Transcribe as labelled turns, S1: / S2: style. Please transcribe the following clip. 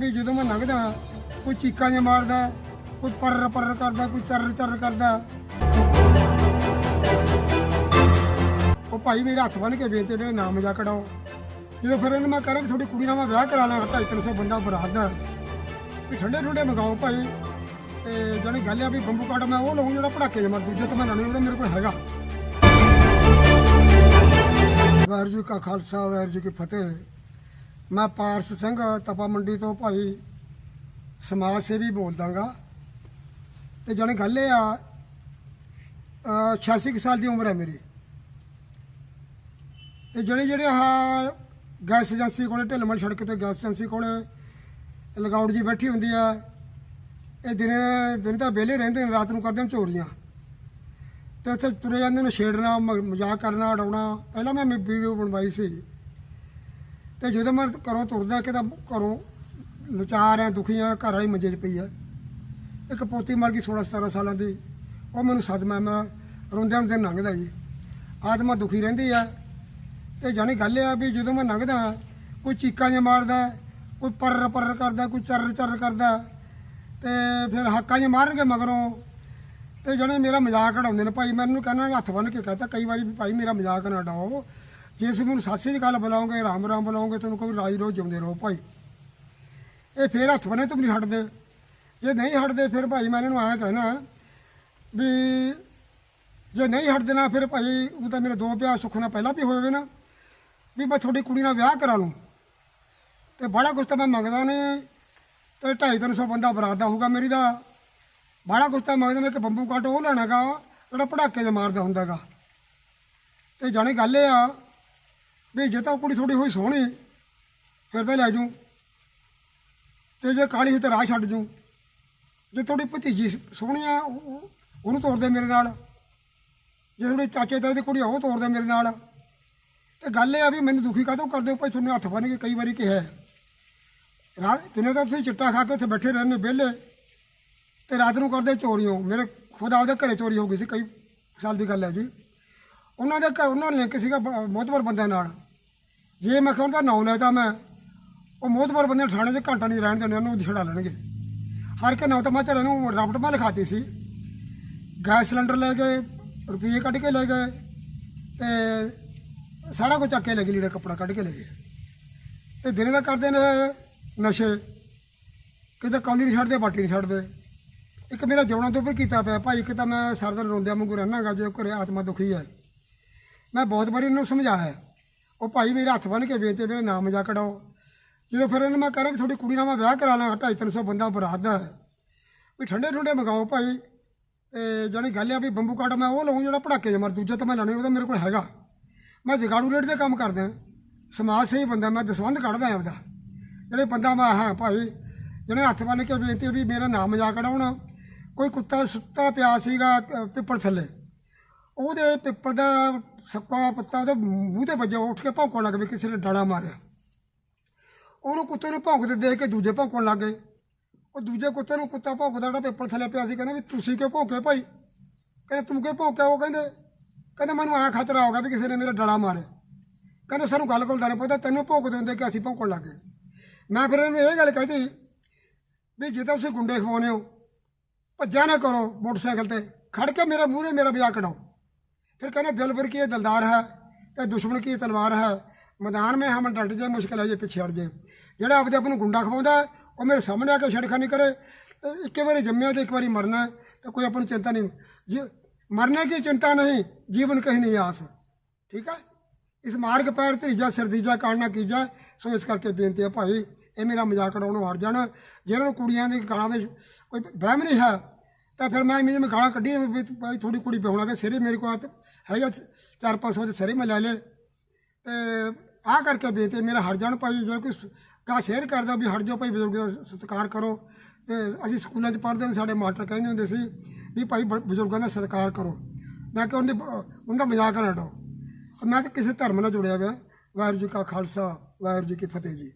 S1: ਵੀ ਜਦੋਂ ਮੈਂ ਲੰਘਦਾ, ਕੋਈ ਚੀਕਾਂ ਜਿਹਾ ਮਾਰਦਾ, ਕੋਈ ਪਰਰ ਪਰਰ ਕਰਦਾ, ਕੋਈ ਚਰਰ ਚਰਰ ਕਰਦਾ। ਉਹ ਭਾਈ ਮੇਰੇ ਹੱਥ ਬੰਨ ਕੇ ਬੇਨਤੀ ਨੇ ਨਾਮ ਮਜਾ ਕਢਾਓ ਜਦੋਂ ਫਿਰ ਇਹਨੂੰ ਮੈਂ ਕਰਾਂ ਤੁਹਾਡੀ ਕੁੜੀ ਨਾਲ ਮੈਂ ਵਿਆਹ ਕਰਾ ਲਾਂ ਢਾਈ ਤਿੰਨ ਸੌ ਬੰਦਾ ਬਰਾਤ ਵੀ ਠੰਡੇ ਠੰਡੇ ਮੰਗਾਓ ਭਾਈ। ਤੇ ਜਾਣੀ ਗੱਲ ਆ ਵੀ ਬੰਬੂ ਕਾਟ, ਮੈਂ ਉਹ ਲਵਾਂ ਜਿਹੜਾ ਪੜਾਕੇ ਜਮਾ, ਦੂਜੇ ਤੋਂ ਮੈਂ ਲੈਣੇ ਜਿਹੜਾ ਮੇਰੇ ਕੋਲ ਹੈਗਾ। ਵਾਹਿਗੁਰੂ ਜੀ ਕਾ ਖਾਲਸਾ, ਵਾਹਿਗੁਰੂ ਕੀ ਫਤਿਹ। ਮੈਂ ਪਾਰਸ ਸਿੰਘ ਤਪਾ ਮੰਡੀ ਤੋਂ ਭਾਈ ਸਮਾਜ ਸੇਵੀ ਬੋਲਦਾਗਾ ਤੇ ਜਾਣੀ ਗੱਲ ਇਹ ਆ, ਅਹ 86 ਕੁ ਸਾਲ ਦੀ ਉਮਰ ਹੈ ਮੇਰੀ। ਤੇ ਜਿਹੜੇ ਜਿਹੜੇ ਆ ਗੈਸ ਏਜੰਸੀ ਕੋਲੇ, ਢਿੱਲਮਲ ਸੜਕ ਤੇ ਗੈਸ ਏਜੰਸੀ ਕੋਲੇ ਲਗਾਉਟ ਜੀ ਬੈਠੀ ਹੁੰਦੀ ਆ, ਇਹ ਦਿਨੇ, ਦਿਨ ਤਾਂ ਵਿਹਲੇ ਰਹਿੰਦੇ ਨੇ, ਰਾਤ ਨੂੰ ਕਰਦੇ ਨੇ ਚੋਰੀਆਂ ਤੇ ਉੱਥੇ ਤੁਰੇ ਜਾਂਦੇ ਨੇ, ਛੇੜਨਾ ਮਜ਼ਾਕ ਕਰਨਾ, ਉਡਾਉਣਾ। ਪਹਿਲਾਂ ਮੈਂ, ਵੀਡੀਓ ਬਣਵਾਈ ਸੀ। ਤੇ ਜਦੋਂ ਮੈਂ ਘਰੋਂ ਤੁਰਦਾ ਕਿ ਤਾਂ ਘਰੋਂ ਲਾਚਾਰ ਆ ਦੁਖੀ ਆ ਘਰ ਵਾਲੀ ਮੰਜੇ 'ਚ ਪਈ ਆ ਇੱਕ ਪੋਤੀ ਮਰ ਗਈ 16 17 ਸਾਲਾਂ ਦੀ। ਉਹ ਮੈਨੂੰ ਸਦਮਾ, ਮੈਂ ਰੋਂਦਿਆਂ ਨੂੰ ਦਿਨ ਲੰਘਦਾ ਜੀ। ਆਤਮਾ ਦੁਖੀ ਰਹਿੰਦੀ ਆ। ਤੇ ਜਾਣੀ ਗੱਲ ਆ ਵੀ ਜਦੋਂ ਮੈਂ ਲੰਘਦਾ, ਕੋਈ ਚੀਕਾਂ ਜਿਹਾ ਮਾਰਦਾ, ਕੋਈ ਪਰਰ ਪਰਰ ਕਰਦਾ, ਕੋਈ ਚਰਰ ਚਰਰ ਕਰਦਾ, ਤੇ ਫਿਰ ਹੱਕਾਂ ਜਿਹਾ ਮਾਰਨਗੇ ਮਗਰੋਂ। ਤੇ ਜਣੇ ਮੇਰਾ ਮਜ਼ਾਕ ਉਡਾਉਂਦੇ ਨੇ। ਭਾਈ ਮੈਨੂੰ ਕਹਿੰਦਾ, ਹੱਥ ਬੰਨ ਕੇ ਕਹਤਾ, ਕਈ ਵਾਰੀ ਵੀ ਭਾਈ, ਮੇਰਾ ਮਜ਼ਾਕ ਨਾ ਉਡਾਓ। ਜੇ ਤੁਸੀਂ ਮੈਨੂੰ ਸਾਸੀ ਦੀ ਗੱਲ ਬੁਲਾਓਗੇ, ਰਾਮ ਰਾਮ ਬੁਲਾਓਗੇ, ਤੁਹਾਨੂੰ ਕੋਈ ਰਾਜ ਰੋਜ਼ ਜਿਉਂਦੇ ਰਹੋ ਭਾਈ। ਇਹ ਫੇਰ ਹੱਥ ਬੰਨੇ ਤੁਮ ਨਹੀਂ ਹਟਦੇ। ਜੇ ਨਹੀਂ ਹਟਦੇ ਫਿਰ ਭਾਈ ਮੈਂ ਇਹਨਾਂ ਨੂੰ ਆਇਆ ਕਹਿਣਾ ਵੀ ਜੇ ਨਹੀਂ ਹਟਦੇ ਨਾ ਫਿਰ ਭਾਈ ਉਹ ਤਾਂ ਮੇਰੇ ਦੋ ਪਿਆਰ ਸੁੱਖ ਨਾਲ ਪਹਿਲਾਂ ਵੀ ਹੋਏ ਹੋਏ ਨਾ, ਵੀ ਮੈਂ ਤੁਹਾਡੀ ਕੁੜੀ ਨਾਲ ਵਿਆਹ ਕਰਾ ਲੂੰ। ਤੇ ਬੜਾ ਕੁਛ ਤਾਂ ਮੈਂ ਮੰਗਦਾ ਨੇ, ਤੇ 250 ਬੰਦਾ ਬਰਾਤ ਦਾ ਹੋਊਗਾ ਮੇਰੀ ਦਾ। ਬੜਾ ਕੁਛ ਤਾਂ ਮੰਗਦਾ ਨੇ ਕਿ ਬੰਬੂ ਕੱਟ ਉਹ ਲੈਣਾਗਾ ਜਿਹੜਾ ਪੜਾਕੇ 'ਚ ਮਾਰਦਾ ਹੁੰਦਾਗਾ। ਤੇ ਜਾਣੇ ਗੱਲ ਇਹ ਆ ਵੀ ਜੇ ਤਾਂ ਉਹ ਕੁੜੀ ਥੋੜੀ ਹੋਈ ਸੋਹਣੀ ਫਿਰ ਤਾਂ ਲੈ ਜੂ ਤੇ ਜੇ ਕਾਲੀ ਹੋਈ ਤਾਂ ਰਾਹ ਛੱਡ ਜੂ ਜੇ ਤੁਹਾਡੀ ਭਤੀਜੀ ਸੋਹਣੀ ਆ ਉਹ- ਉਹਨੂੰ ਤੋਰ ਦੇ ਮੇਰੇ ਨਾਲ। ਜੇ ਤੁਹਾਡੇ ਚਾਚੇ ਤਾਏ ਦੀ ਕੁੜੀ ਆ, ਉਹ ਤੋਰ ਦੇ ਮੇਰੇ ਨਾਲ। ਤੇ ਗੱਲ ਇਹ ਆ ਵੀ ਮੈਨੂੰ ਦੁਖੀ ਕਾਹਤੋਂ ਕਰਦੇ ਹੋ? ਭਾਈ ਤੁਹਾਨੂੰ ਹੱਥ ਬੰਨ ਕੇ ਕਈ ਵਾਰੀ ਕਿਹਾ ਰਾਤ ਦਿਨੇ ਤਾਂ ਤੁਸੀਂ ਚਿੱਟਾ ਖਾ ਕੇ ਉੱਥੇ ਬੈਠੇ ਰਹਿੰਦੇ ਵਿਹਲੇ। ਤੇ ਰਾਤ ਨੂੰ ਕਰਦੇ ਚੋਰੀਆਂ ਮੇਰੇ ਖੁਦ ਆਪਦੇ ਘਰੇ ਚੋਰੀ ਹੋ ਗਈ ਸੀ ਕਈ ਸਾਲ ਦੀ ਗੱਲ ਹੈ ਜੀ। ਉਹਨਾਂ ਦੇ ਘਰ, ਉਹਨਾਂ ਲਿੰਕ ਸੀਗਾ ਬ- ਮੋਹਤਬਰ ਬੰਦਿਆਂ ਨਾਲ। ਜੇ ਮੈਂ ਕਹਾਂ ਤਾਂ ਨਾਂ ਲੈਤਾ ਮੈਂ, ਉਹ ਮੋਹਤਬਰ ਬੰਦੇ ਥਾਣੇ 'ਚ ਘੰਟਾ ਨਹੀਂ ਰਹਿਣ ਦੇਣੇ, ਉਹਨੂੰ ਛੜਾ ਲੈਣਗੇ। ਹਰ ਇੱਕ ਨਾਂ ਤਾਂ ਮੈਂ ਤੇਰੇ ਨੂੰ ਰਬਟ ਮਾ ਲਿਖਾਤੀ ਸੀ। ਗੈਸ ਸਿਲੰਡਰ ਲੈ ਗਏ, ਰੁਪਈਏ ਕੱਢ ਕੇ ਲੈ ਗਏ, ਤੇ ਸਾਰਾ ਕੁਝ ਚੱਕ ਕੇ ਲੈ ਗਏ, ਲੀੜਾ ਕੱਪੜਾ ਕੱਢ ਕੇ ਲੈ ਗਏ। ਤੇ ਦਿਨੇ ਦਾ ਕਰਦੇ ਨੇ ਨਸ਼ੇ। ਕਿਤੇ ਕੌਲੀ ਨਹੀਂ ਛੱਡਦੇ, ਬਾਟੀ ਨਹੀਂ ਛੱਡਦੇ। ਇੱਕ ਮੇਰਾ ਜਿਉਣਾ ਤੋਂ ਉੱਪਰ ਕੀਤਾ ਪਿਆ। ਭਾਈ ਇੱਕ ਤਾਂ ਮੈਂ ਸਰਦਨ ਰੋਂਦਿਆਂ ਵਾਂਗੂ ਰਹਿਣਾਗਾ ਜੇ ਘਰੇ ਆਤਮਾ ਦੁਖੀ ਹੈ। ਮੈਂ ਬਹੁਤ ਵਾਰੀ ਇਹਨੂੰ ਸਮਝਾਇਆ ਉਹ ਭਾਈ ਮੇਰੇ ਹੱਥ ਬੰਨ ਕੇ ਬੇਨਤੀ ਮੇਰਾ ਨਾਮ ਮਜਾ ਕਢਾਓ ਜਦੋਂ ਫਿਰ ਇਹਨੂੰ ਮੈਂ ਕਰਾਂ ਵੀ ਤੁਹਾਡੀ ਕੁੜੀ ਨਾਲ ਮੈਂ ਵਿਆਹ ਕਰਾ ਲਾਂ ਢਾਈ ਤਿੰਨ ਸੌ ਬੰਦਾ ਬਰਾਤ ਦਾ ਹੈ। ਵੀ ਠੰਡੇ ਠੰਡੇ ਮੰਗਾਓ ਭਾਈ। ਤੇ ਜਾਣੀ ਗੱਲ ਆ ਵੀ ਬੰਬੂ ਕਾਟ ਮੈਂ ਉਹ ਲਵਾਂ ਜਿਹੜਾ ਪੜਾਕੇ ਜਮਰ ਦੂਜਾ ਤਾਂ ਮੈਂ ਲੈਣੇ ਉਹਦਾ ਮੇਰੇ ਕੋਲ ਹੈਗਾ। ਮੈਂ ਜਗਾੜੂ ਰੇਟ ਦੇ ਕੰਮ ਕਰਦਾ ਸਮਾਜ ਸੇਵੀ ਬੰਦਾ, ਮੈਂ ਦਸਵੰਧ ਕੱਢਦਾ ਆਪਦਾ। ਜਿਹੜੇ ਬੰਦਾ ਮੈਂ ਹਾਂ ਭਾਈ ਜਿਹੜੇ ਹੱਥ ਬੰਨ ਕੇ ਬੇਨਤੀ ਵੀ ਮੇਰਾ ਨਾਮ ਮਜ਼ਾਕ ਕਢਾਉਣਾ ਕੋਈ ਕੁੱਤਾ ਸੁੱਤਾ ਪਿਆ ਸੀਗਾ ਪਿੱਪਲ ਥੱਲੇ। ਉਹਦੇ ਪਿੱਪਲ ਦਾ ਸੱਕਾ ਪੱਤਾ ਉਹਦੇ ਮੂੰਹ ਤੇ ਵੱਜਿਆ, ਉੱਠ ਕੇ ਭੌਂਕਣ ਲੱਗ ਪਈ ਕਿਸੇ ਨੇ ਡਾਲਾ ਮਾਰਿਆ। ਉਹਨੂੰ ਕੁੱਤੇ ਨੂੰ ਭੌਂਕਦੇ ਦੇਖ ਕੇ ਦੂਜੇ ਭੌਂਕਣ ਲੱਗ ਗਏ। ਉਹ ਦੂਜੇ ਕੁੱਤੇ ਨੂੰ ਕੁੱਤਾ ਭੌਂਕਦਾ, ਜਿਹੜਾ ਪੇਪਰ ਥੱਲੇ ਪਿਆ ਸੀ, ਕਹਿੰਦਾ ਵੀ ਤੁਸੀਂ ਕਿਉਂ ਭੌਂਕੇ ਭਾਈ? ਕਹਿੰਦਾ, ਤੂੰ ਕਿਉਂ ਭੌਂਕਿਆ ਉਹ ਕਹਿੰਦੇ? ਕਹਿੰਦਾ, ਮੈਨੂੰ ਆ ਖਤਰਾ ਹੋ ਗਿਆ ਵੀ ਕਿਸੇ ਨੇ ਮੇਰਾ ਡਾਲਾ ਮਾਰਿਆ। ਕਹਿੰਦਾ, ਸਾਨੂੰ ਗੱਲ ਕੋਲ ਨਹੀਂ ਪਤਾ, ਤੈਨੂੰ ਭੌਂਕਦੇ ਹੁੰਦੇ ਕਿ ਅਸੀਂ ਭੌਂਕਣ ਗਏ। ਮੈਂ ਫਿਰ ਇਹਨੂੰ ਇਹ ਗੱਲ ਕਹੀ ਵੀ ਜੇ ਤਾਂ ਤੁਸੀਂ ਗੁੰਡੇ ਖਵਾਉਨੇ ਹੋ, ਭੱਜਿਆ ਨਾ ਕਰੋ ਮੋਟਰਸਾਈਕਲ ਤੇ, ਖੜ ਕੇ ਮੇਰੇ ਮੂਹਰੇ ਮੇਰਾ ਵਿਆਹ ਕਢਾਓ। फिर कहना दिल भर की ये दिलदार है ਤੇ ਦੁਸ਼ਮਣ ਕੀ ਤਲਵਾਰ ਹੈ ਮੈਦਾਨ में हम डट जाए मुश्किल है ये ਪਿੱਛੇ ਹਟ ਜਾਏ ਜਿਹੜਾ ਆਪਦੇ ਆਪ ਨੂੰ ਗੁੰਡਾ ਖਵਾਉਂਦਾ ਹੈ, ਉਹ ਮੇਰੇ ਸਾਹਮਣੇ ਆ ਕੇ ਛੜਖਾਨੀ ਕਰੇ ਤੇ ਇੱਕੇ ਵਾਰੀ ਜੰਮਿਆ ਤੇ ਇੱਕ ਵਾਰੀ ਮਰਨਾ ਹੈ, ਤੇ ਕੋਈ ਆਪਾਂ ਨੂੰ ਚਿੰਤਾ ਨਹੀਂ ਜੀ ਮਰਨੇ की चिंता नहीं जीवन कहीं नहीं आस ਠੀਕ ਹੈ ਇਸ ਮਾਰਗ ਪੈਰ ਧੀਜਾ ਸਰਦੀਜਾ ਕਾੜਨਾ ਕੀਜਾ ਸੋ ਇਸ ਕਰਕੇ ਬੇਨਤੀ ਹੈ ਭਾਈ ਇਹ ਮੇਰਾ ਮਜ਼ਾਕ ਉਡਾਉਣੋਂ ਹਟ ਜਾਣ ਜਿਹਨਾਂ ਨੂੰ ਕੁੜੀਆਂ ਦੀ ਗਾਲਾਂ ਦੇ ਕੋਈ ਵਹਿਮ ਨਹੀਂ ਹੈ ਤਾਂ ਫਿਰ ਮੈਂ ਮੇਰੇ ਮੈਂ ਗਾਲਾਂ ਕੱਢੀਆਂ ਵੀ ਤੂੰ ਭਾਈ ਥੋੜੀ ਕੁੜੀ ਪਿਆਉਣਾ ਕਿ ਸਿਰੇ ਮੇਰੇ ਕੋਲ ਤਾਂ ਹੈਗਾ 4-500 ਦੇ ਸਿਰੇ ਮੈਂ ਲੈ ਲੇ ਤੇ ਆਹ ਕਰਕੇ ਬੇਨਤੀ ਮੇਰਾ ਹਟ ਜਾਣ ਭਾਈ ਜਿਹੜਾ ਕੋਈ ਕਾ ਸ਼ੇਅਰ ਕਰਦਾ ਵੀ ਹਟ ਜਾਓ ਭਾਈ, ਬਜ਼ੁਰਗ ਦਾ ਸਤਿਕਾਰ ਕਰੋ। ਤੇ ਅਸੀਂ ਸਕੂਲਾਂ 'ਚ ਪੜ੍ਹਦੇ ਹੁੰਦੇ ਸਾਡੇ ਮਾਸਟਰ ਕਹਿੰਦੇ ਹੁੰਦੇ ਸੀ ਵੀ ਭਾਈ ਬ- ਬਜ਼ੁਰਗਾਂ ਦਾ ਸਤਿਕਾਰ ਕਰੋ। ਮੈਂ ਕਿ ਉਹਦੇ ਉਹਦਾ ਮਜ਼ਾਕ ਨਾ ਉਡਾਓ। ਮੈਂ ਤਾਂ ਕਿਸੇ ਧਰਮ ਨਾਲ ਜੁੜਿਆ ਹੋਇਆ। ਵਾਹਿਗੁਰੂ ਜੀ ਕਾ ਖਾਲਸਾ, ਵਾਹਿਗੁਰੂ ਜੀ ਕੀ ਫਤਿਹ ਜੀ।